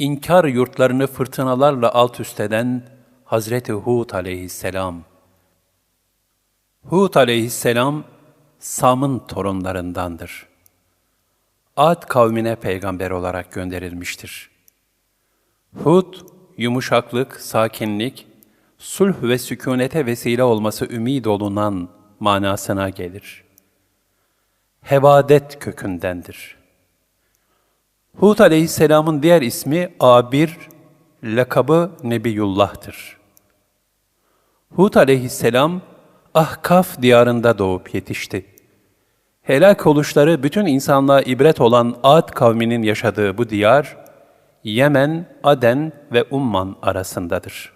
İnkar yurtlarını fırtınalarla alt üst eden Hazreti Hud aleyhisselam. Hud aleyhisselam, Sam'ın torunlarındandır. Ad kavmine peygamber olarak gönderilmiştir. Hud, yumuşaklık, sakinlik, sulh ve sükunete vesile olması ümid olunan manasına gelir. Hevadet kökündendir. Hud aleyhisselamın diğer ismi Abir, lakabı Nebiyullah'tır. Hud aleyhisselam, Ahkaf diyarında doğup yetişti. Helak oluşları bütün insanlığa ibret olan Ad kavminin yaşadığı bu diyar, Yemen, Aden ve Umman arasındadır.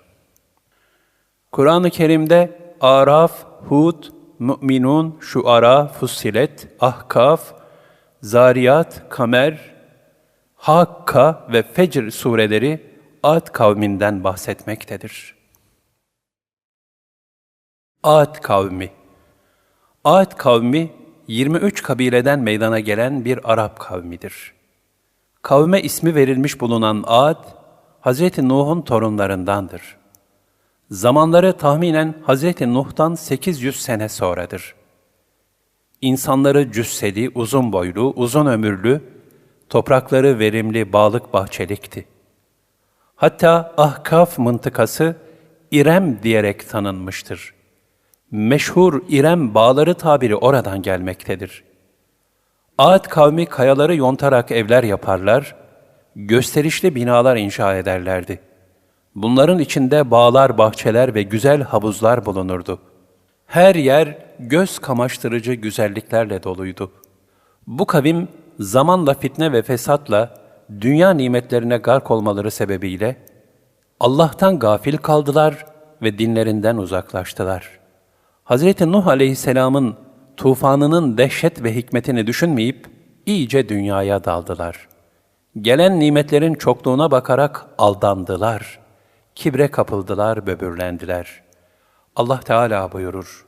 Kur'an-ı Kerim'de Araf, Hud, Mü'minun, Şuara, Fussilet, Ahkaf, Zariyat, Kamer, Hakka ve Fecr sureleri Ad kavminden bahsetmektedir. Ad kavmi Ad kavmi 23 kabileden meydana gelen bir Arap kavmidir. Kavme ismi verilmiş bulunan Ad, Hz. Nuh'un torunlarındandır. Zamanları tahminen Hz. Nuh'tan 800 sene sonradır. İnsanları cüsseli, uzun boylu, uzun ömürlü, toprakları verimli, bağlık bahçelikti. Hatta Ahkaf mıntıkası İrem diyerek tanınmıştır. Meşhur İrem bağları tabiri oradan gelmektedir. Ad kavmi kayaları yontarak evler yaparlar, gösterişli binalar inşa ederlerdi. Bunların içinde bağlar, bahçeler ve güzel havuzlar bulunurdu. Her yer göz kamaştırıcı güzelliklerle doluydu. Bu kavim zamanla fitne ve fesatla dünya nimetlerine gark olmaları sebebiyle Allah'tan gafil kaldılar ve dinlerinden uzaklaştılar. Hz. Nuh aleyhisselamın tufanının dehşet ve hikmetini düşünmeyip iyice dünyaya daldılar. Gelen nimetlerin çokluğuna bakarak aldandılar. Kibre kapıldılar, böbürlendiler. Allah Teala buyurur.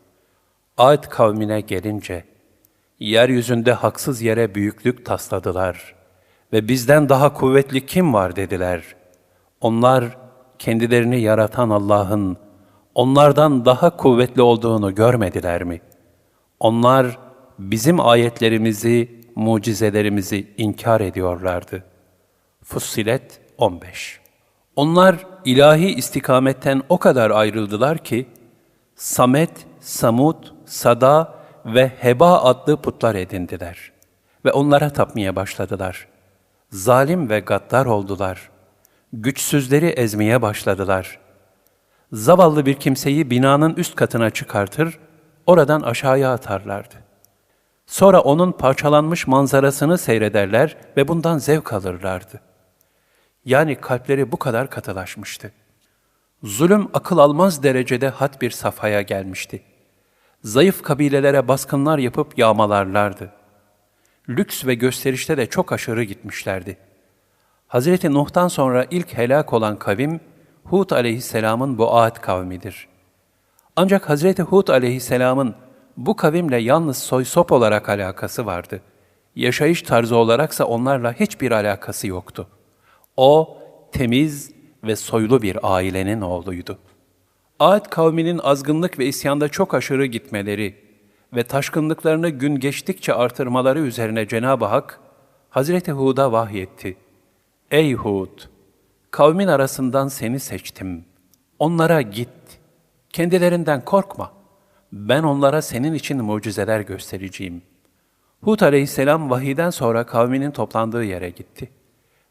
Ad kavmine gelince, yeryüzünde haksız yere büyüklük tasladılar ve bizden daha kuvvetli kim var dediler. Onlar kendilerini yaratan Allah'ın onlardan daha kuvvetli olduğunu görmediler mi? Onlar bizim ayetlerimizi, mucizelerimizi inkar ediyorlardı. Fussilet 15 Onlar ilahi istikametten o kadar ayrıldılar ki, Samet, Samut, Sada ve Heba adlı putlar edindiler ve onlara tapmaya başladılar. Zalim ve gaddar oldular. Güçsüzleri ezmeye başladılar. Zavallı bir kimseyi binanın üst katına çıkartır, oradan aşağıya atarlardı. Sonra onun parçalanmış manzarasını seyrederler ve bundan zevk alırlardı. Yani kalpleri bu kadar katılaşmıştı. Zulüm akıl almaz derecede hat bir safhaya gelmişti. Zayıf kabilelere baskınlar yapıp yağmalarlardı. Lüks ve gösterişte de çok aşırı gitmişlerdi. Hazreti Nuh'tan sonra ilk helak olan kavim, Hud aleyhisselamın bu Ad kavmidir. Ancak Hazreti Hud aleyhisselamın bu kavimle yalnız soy sop olarak alakası vardı. Yaşayış tarzı olaraksa onlarla hiçbir alakası yoktu. O, temiz ve soylu bir ailenin oğluydu. Ad kavminin azgınlık ve isyanda çok aşırı gitmeleri ve taşkınlıklarını gün geçtikçe artırmaları üzerine Cenab-ı Hak, Hazreti Hud'a vahyetti. Ey Hud! Kavmin arasından seni seçtim. Onlara git. Kendilerinden korkma. Ben onlara senin için mucizeler göstereceğim. Hud aleyhisselam vahiden sonra kavminin toplandığı yere gitti.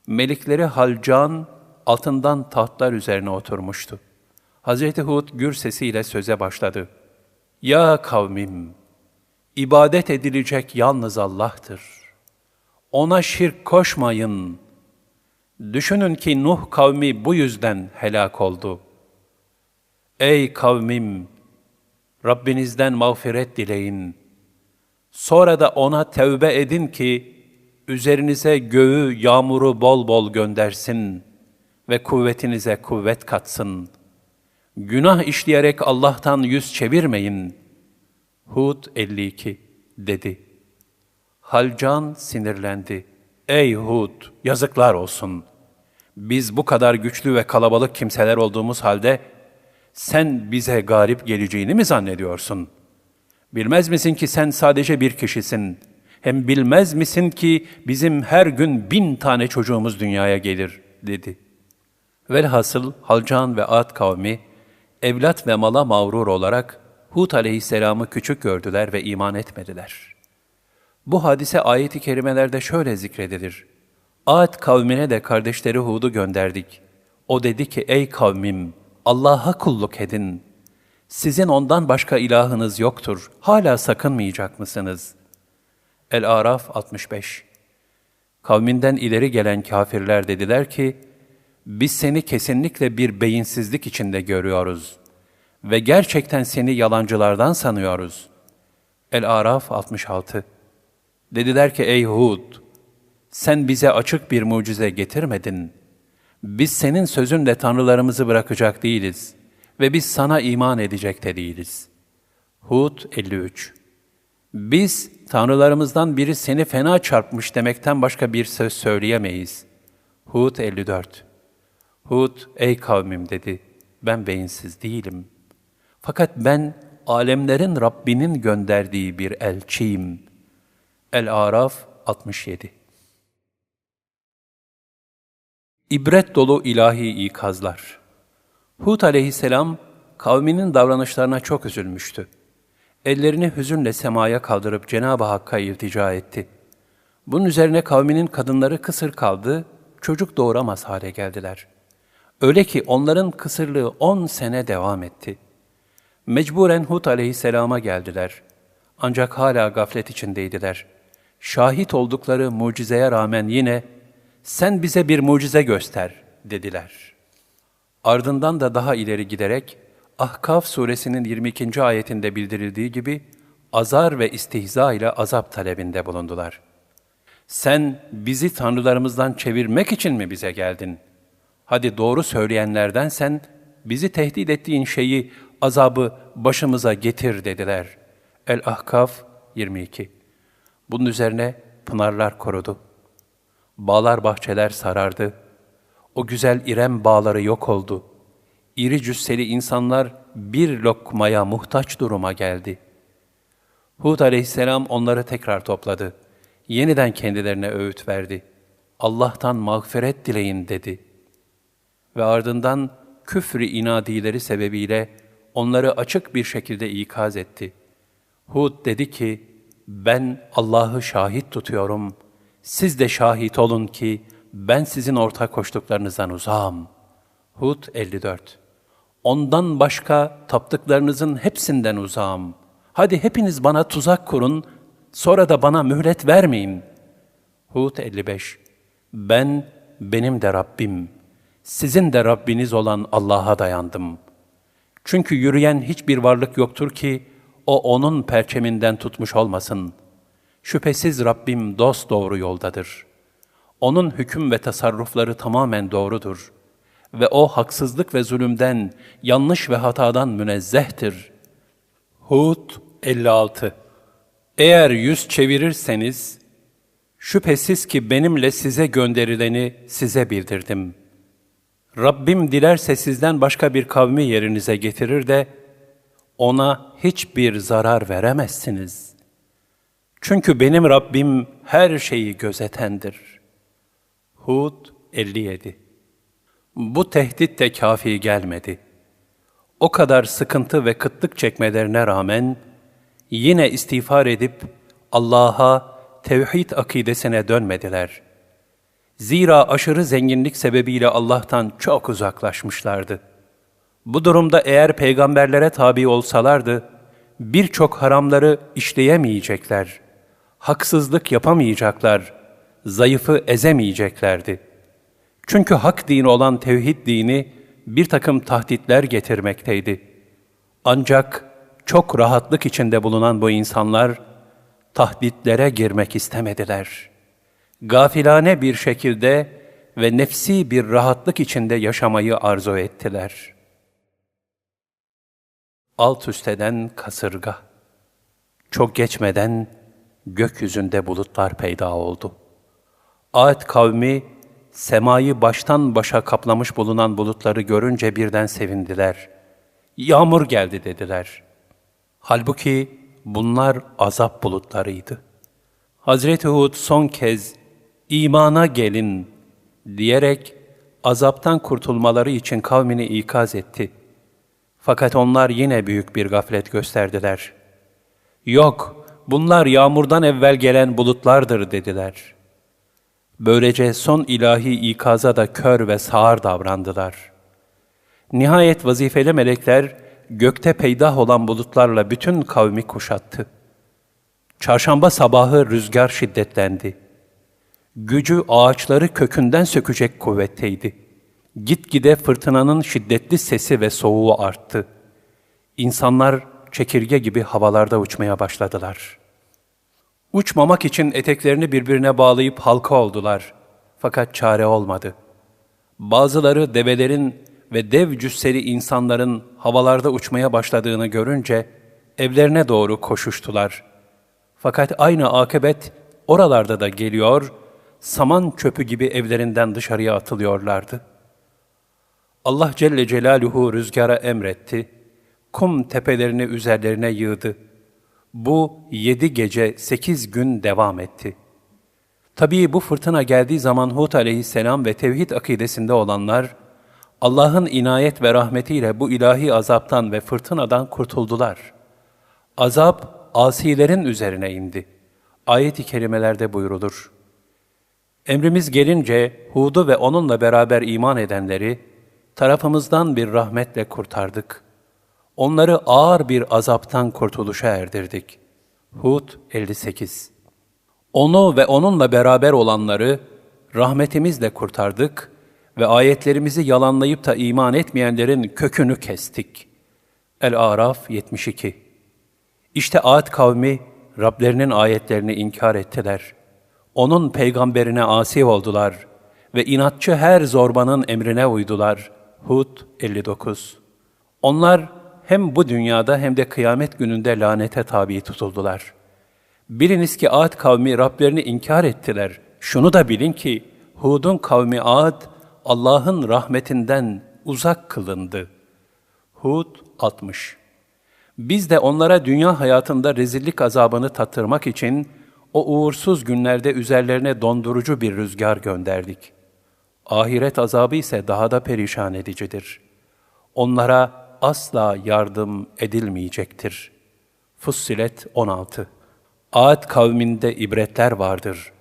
Melikleri Halcan altından tahtlar üzerine oturmuştu. Hazreti Hud gür sesiyle söze başladı. Ya kavmim! ibadet edilecek yalnız Allah'tır. Ona şirk koşmayın. Düşünün ki Nuh kavmi bu yüzden helak oldu. Ey kavmim! Rabbinizden mağfiret dileyin. Sonra da ona tevbe edin ki, üzerinize göğü, yağmuru bol bol göndersin ve kuvvetinize kuvvet katsın. Günah işleyerek Allah'tan yüz çevirmeyin. Hud 52 dedi. Halcan sinirlendi. Ey Hud, yazıklar olsun. Biz bu kadar güçlü ve kalabalık kimseler olduğumuz halde sen bize garip geleceğini mi zannediyorsun? Bilmez misin ki sen sadece bir kişisin? Hem bilmez misin ki bizim her gün bin tane çocuğumuz dünyaya gelir, dedi. Velhasıl Halcan ve Ad kavmi, evlat ve mala mağrur olarak Hud aleyhisselamı küçük gördüler ve iman etmediler. Bu hadise ayet-i kerimelerde şöyle zikredilir. Ad kavmine de kardeşleri Hud'u gönderdik. O dedi ki, ey kavmim, Allah'a kulluk edin. Sizin ondan başka ilahınız yoktur. Hala sakınmayacak mısınız? El-Araf 65 Kavminden ileri gelen kafirler dediler ki, biz seni kesinlikle bir beyinsizlik içinde görüyoruz ve gerçekten seni yalancılardan sanıyoruz. El-Araf 66 Dediler ki ey Hud, sen bize açık bir mucize getirmedin. Biz senin sözünle tanrılarımızı bırakacak değiliz ve biz sana iman edecek de değiliz. Hud 53 Biz tanrılarımızdan biri seni fena çarpmış demekten başka bir söz söyleyemeyiz. Hud 54 Hud, ey kavmim dedi, ben beyinsiz değilim. Fakat ben alemlerin Rabbinin gönderdiği bir elçiyim. El-Araf 67 İbret dolu ilahi ikazlar Hud aleyhisselam kavminin davranışlarına çok üzülmüştü. Ellerini hüzünle semaya kaldırıp Cenab-ı Hakk'a iltica etti. Bunun üzerine kavminin kadınları kısır kaldı, çocuk doğuramaz hale geldiler. Öyle ki onların kısırlığı on sene devam etti. Mecburen Hud aleyhisselama geldiler. Ancak hala gaflet içindeydiler. Şahit oldukları mucizeye rağmen yine, sen bize bir mucize göster dediler. Ardından da daha ileri giderek, Ahkaf suresinin 22. ayetinde bildirildiği gibi, azar ve istihza ile azap talebinde bulundular. Sen bizi tanrılarımızdan çevirmek için mi bize geldin? Hadi doğru söyleyenlerden sen bizi tehdit ettiğin şeyi, azabı başımıza getir dediler. El-Ahkaf 22 Bunun üzerine pınarlar korudu. Bağlar bahçeler sarardı. O güzel İrem bağları yok oldu. İri cüsseli insanlar bir lokmaya muhtaç duruma geldi. Hud aleyhisselam onları tekrar topladı. Yeniden kendilerine öğüt verdi. Allah'tan mağfiret dileyin dedi. Ve ardından küfrü inadileri sebebiyle onları açık bir şekilde ikaz etti. Hud dedi ki, ben Allah'ı şahit tutuyorum. Siz de şahit olun ki ben sizin ortak koştuklarınızdan uzağım. Hud 54 Ondan başka taptıklarınızın hepsinden uzağım. Hadi hepiniz bana tuzak kurun, sonra da bana mühlet vermeyin. Hud 55 Ben, benim de Rabbim, sizin de Rabbiniz olan Allah'a dayandım. Çünkü yürüyen hiçbir varlık yoktur ki, o onun perçeminden tutmuş olmasın. Şüphesiz Rabbim dost doğru yoldadır. Onun hüküm ve tasarrufları tamamen doğrudur. Ve o haksızlık ve zulümden, yanlış ve hatadan münezzehtir. Hud 56 Eğer yüz çevirirseniz, şüphesiz ki benimle size gönderileni size bildirdim. Rabbim dilerse sizden başka bir kavmi yerinize getirir de, ona hiçbir zarar veremezsiniz. Çünkü benim Rabbim her şeyi gözetendir. Hud 57 Bu tehdit de kafi gelmedi. O kadar sıkıntı ve kıtlık çekmelerine rağmen yine istiğfar edip Allah'a tevhid akidesine dönmediler. Zira aşırı zenginlik sebebiyle Allah'tan çok uzaklaşmışlardı.'' Bu durumda eğer peygamberlere tabi olsalardı, birçok haramları işleyemeyecekler, haksızlık yapamayacaklar, zayıfı ezemeyeceklerdi. Çünkü hak dini olan tevhid dini bir takım tahditler getirmekteydi. Ancak çok rahatlık içinde bulunan bu insanlar tahditlere girmek istemediler. Gafilane bir şekilde ve nefsi bir rahatlık içinde yaşamayı arzu ettiler.'' alt üsteden kasırga. Çok geçmeden gökyüzünde bulutlar peyda oldu. Ad kavmi semayı baştan başa kaplamış bulunan bulutları görünce birden sevindiler. Yağmur geldi dediler. Halbuki bunlar azap bulutlarıydı. Hazreti Hud son kez imana gelin diyerek azaptan kurtulmaları için kavmini ikaz etti. Fakat onlar yine büyük bir gaflet gösterdiler. Yok, bunlar yağmurdan evvel gelen bulutlardır dediler. Böylece son ilahi ikaza da kör ve sağır davrandılar. Nihayet vazifeli melekler gökte peydah olan bulutlarla bütün kavmi kuşattı. Çarşamba sabahı rüzgar şiddetlendi. Gücü ağaçları kökünden sökecek kuvvetteydi. Gitgide fırtınanın şiddetli sesi ve soğuğu arttı. İnsanlar çekirge gibi havalarda uçmaya başladılar. Uçmamak için eteklerini birbirine bağlayıp halka oldular. Fakat çare olmadı. Bazıları develerin ve dev cüsseli insanların havalarda uçmaya başladığını görünce evlerine doğru koşuştular. Fakat aynı akıbet oralarda da geliyor, saman çöpü gibi evlerinden dışarıya atılıyorlardı. Allah Celle Celaluhu rüzgara emretti, kum tepelerini üzerlerine yığdı. Bu yedi gece sekiz gün devam etti. Tabii bu fırtına geldiği zaman Hud aleyhisselam ve tevhid akidesinde olanlar, Allah'ın inayet ve rahmetiyle bu ilahi azaptan ve fırtınadan kurtuldular. Azap, asilerin üzerine indi. Ayet-i kerimelerde buyrulur. Emrimiz gelince Hud'u ve onunla beraber iman edenleri tarafımızdan bir rahmetle kurtardık. Onları ağır bir azaptan kurtuluşa erdirdik. Hud 58 Onu ve onunla beraber olanları rahmetimizle kurtardık ve ayetlerimizi yalanlayıp da iman etmeyenlerin kökünü kestik. El-Araf 72 İşte Ad kavmi Rablerinin ayetlerini inkar ettiler. Onun peygamberine asi oldular ve inatçı her zorbanın emrine uydular. Hud 59 Onlar hem bu dünyada hem de kıyamet gününde lanete tabi tutuldular. Biliniz ki Ad kavmi Rablerini inkar ettiler. Şunu da bilin ki Hud'un kavmi Ad, Allah'ın rahmetinden uzak kılındı. Hud 60 Biz de onlara dünya hayatında rezillik azabını tattırmak için o uğursuz günlerde üzerlerine dondurucu bir rüzgar gönderdik. Ahiret azabı ise daha da perişan edicidir. Onlara asla yardım edilmeyecektir. Fussilet 16 Ad kavminde ibretler vardır.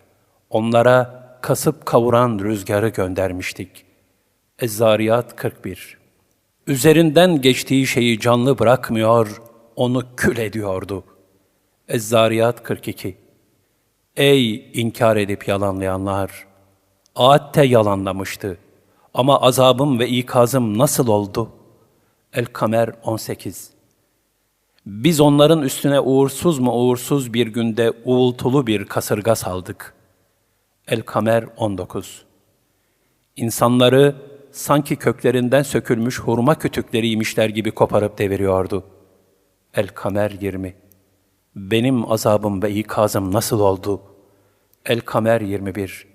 Onlara kasıp kavuran rüzgarı göndermiştik. Ezzariyat 41 Üzerinden geçtiği şeyi canlı bırakmıyor, onu kül ediyordu. Ezzariyat 42 Ey inkar edip yalanlayanlar! De yalanlamıştı. Ama azabım ve ikazım nasıl oldu? El-Kamer 18 Biz onların üstüne uğursuz mu uğursuz bir günde uğultulu bir kasırga saldık. El-Kamer 19 İnsanları sanki köklerinden sökülmüş hurma kütükleriymişler gibi koparıp deviriyordu. El-Kamer 20 Benim azabım ve ikazım nasıl oldu? El-Kamer 21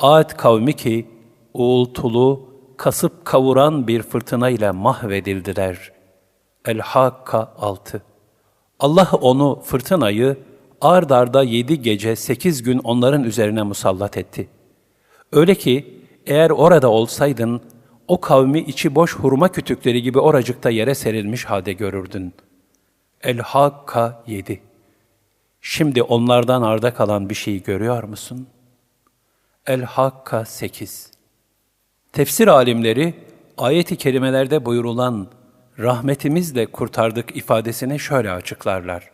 Ad kavmi ki uğultulu, kasıp kavuran bir fırtına ile mahvedildiler. El-Hakka 6 Allah onu, fırtınayı, ard arda yedi gece, sekiz gün onların üzerine musallat etti. Öyle ki, eğer orada olsaydın, o kavmi içi boş hurma kütükleri gibi oracıkta yere serilmiş halde görürdün. El-Hakka 7 Şimdi onlardan arda kalan bir şeyi görüyor musun? El-Hakka 8 Tefsir alimleri, ayet-i kerimelerde buyurulan rahmetimizle kurtardık ifadesini şöyle açıklarlar.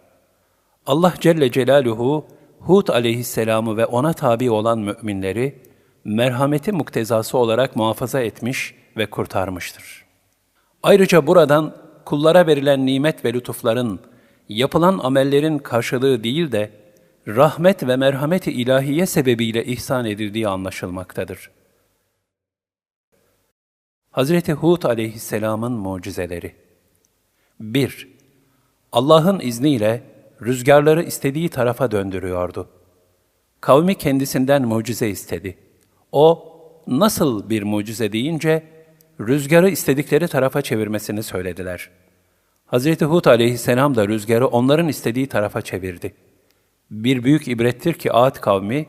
Allah Celle Celaluhu, Hud aleyhisselamı ve ona tabi olan müminleri, merhameti muktezası olarak muhafaza etmiş ve kurtarmıştır. Ayrıca buradan kullara verilen nimet ve lütufların, yapılan amellerin karşılığı değil de, rahmet ve merhameti ilahiye sebebiyle ihsan edildiği anlaşılmaktadır. Hazreti Hud aleyhisselamın mucizeleri 1. Allah'ın izniyle rüzgarları istediği tarafa döndürüyordu. Kavmi kendisinden mucize istedi. O, nasıl bir mucize deyince, rüzgarı istedikleri tarafa çevirmesini söylediler. Hazreti Hud aleyhisselam da rüzgarı onların istediği tarafa çevirdi. Bir büyük ibrettir ki Ad kavmi,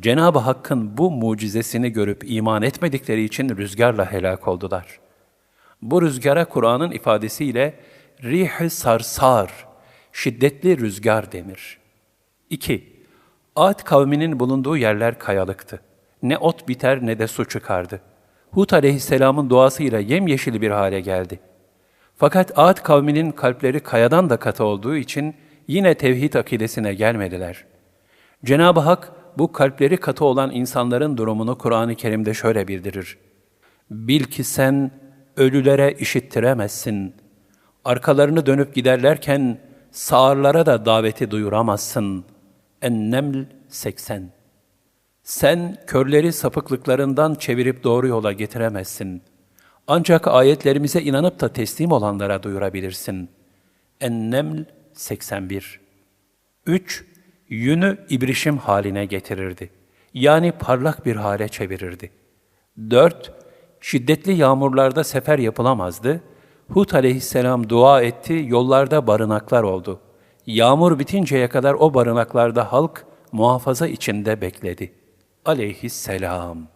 Cenab-ı Hakk'ın bu mucizesini görüp iman etmedikleri için rüzgarla helak oldular. Bu rüzgara Kur'an'ın ifadesiyle rih-i sarsar, şiddetli rüzgar denir. 2. Ad kavminin bulunduğu yerler kayalıktı. Ne ot biter ne de su çıkardı. Hud aleyhisselamın duasıyla yemyeşil bir hale geldi. Fakat Ad kavminin kalpleri kayadan da katı olduğu için yine tevhid akidesine gelmediler. Cenab-ı Hak bu kalpleri katı olan insanların durumunu Kur'an-ı Kerim'de şöyle bildirir. Bil ki sen ölülere işittiremezsin. Arkalarını dönüp giderlerken sağırlara da daveti duyuramazsın. Enneml 80 Sen körleri sapıklıklarından çevirip doğru yola getiremezsin. Ancak ayetlerimize inanıp da teslim olanlara duyurabilirsin. Enneml 81 3. Yünü ibrişim haline getirirdi. Yani parlak bir hale çevirirdi. 4. Şiddetli yağmurlarda sefer yapılamazdı. Hud aleyhisselam dua etti, yollarda barınaklar oldu. Yağmur bitinceye kadar o barınaklarda halk muhafaza içinde bekledi. Aleyhisselam.